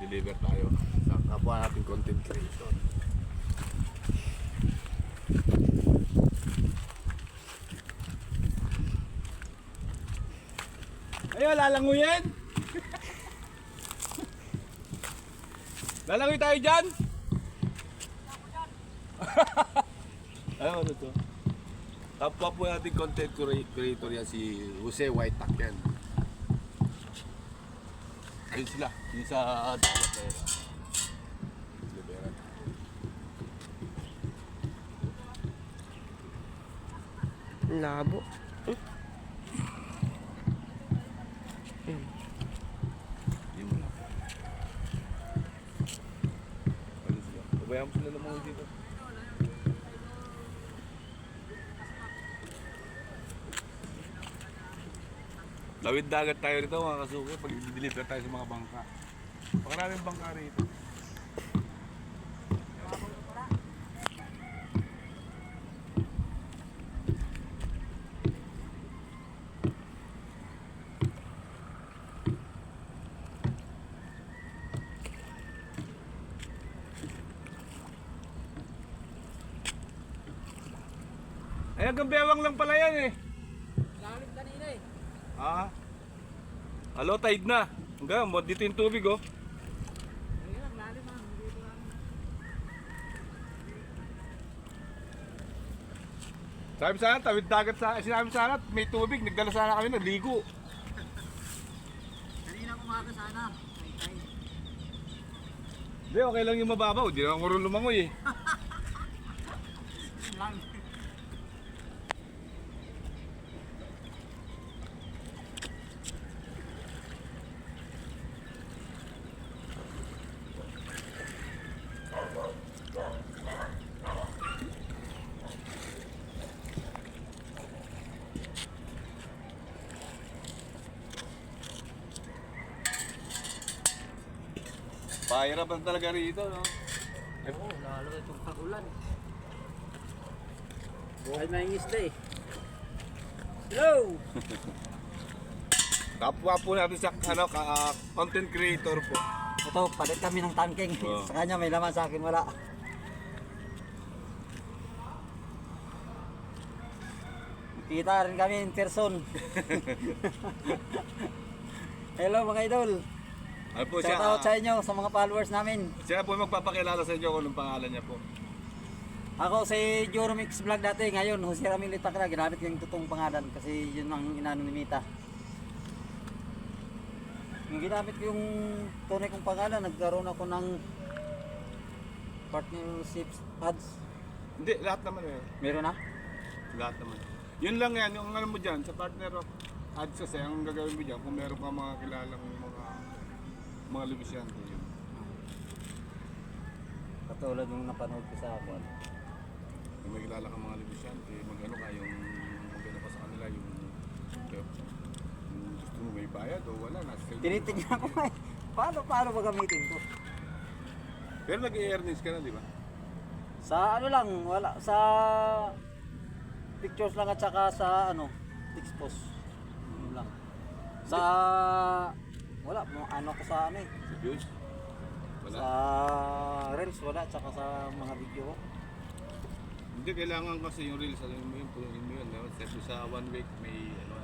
deliver tayo sa kapwa nating content creator. Ayun, lalanguyin! Lalangoy tayo dyan! Ayun, ano to? Kapwa po natin content crea- creator yan si Jose Whiteack yan. Ayun sila, yung sa Libera. Libera. Labo. Yung wala. Ayun sila. Pabayaan mo sila ng mga dito. Lawid dagat tayo rito mga kasuki pag i-deliver tayo sa mga bangka. Pakaraming bangka rito. Ay, hanggang lang pala yan eh. Lalim kanina eh. Ah. Alo, tide na. Hanggang, mo dito yung tubig oh. Ko. Sabi sana, tawid dagat sa, sinabi sana, may tubig, nagdala sana kami, nagligo. Kanina umaga sana. Ay, ay. Hindi, okay lang yung mababaw, di naman kurong lumangoy eh. Lang. Pahirapan talaga rito, no? Oo, lalo itong pag-ulan. Buhay na yung isda eh. Hello! Kapwa po natin sa ano, ka, ah, content creator po. Ito, palit kami ng tangking. Oo. Sa kanya may laman, sa akin wala. Kita rin kami in person. Hello mga idol. Ano po siya? Shout out sa inyo, sa mga followers namin. siya po magpapakilala sa inyo kung anong pangalan niya po. Ako si Joromix Vlog dati, ngayon Jose Ramil Itakra, ginamit yung totoong pangalan kasi yun ang inano ni Mita. Yung ginamit ko yung tunay kong pangalan, nagkaroon ako ng partnership ads. Hindi, lahat naman eh. Meron na? Lahat naman. Yun lang yan, yung ano mo dyan, sa partner of ads kasi, ang gagawin mo dyan, kung meron ka mga kilalang mga mga lumisyante yun. Katulad yung napanood ko sa ako. Kung may kilala ka mga lumisyante, mag-ano ka, yung mag-ano ka sa kanila, yung, yung gusto mo may bayad o wala, nasa sa'yo. Tinitignan ko eh. Paano, paano ba gamitin to? Pero nag-earnings ka na, di ba? Sa ano lang, wala, sa pictures lang at saka sa ano, expose. Yun lang. Sa, wala, mo- ano ko sa ano eh. Sa views? Wala. Sa reels wala, tsaka sa mga video ko. Hindi, kailangan kasi yung reels, alam mo yun, punuin mo yun. sa one week, may ano,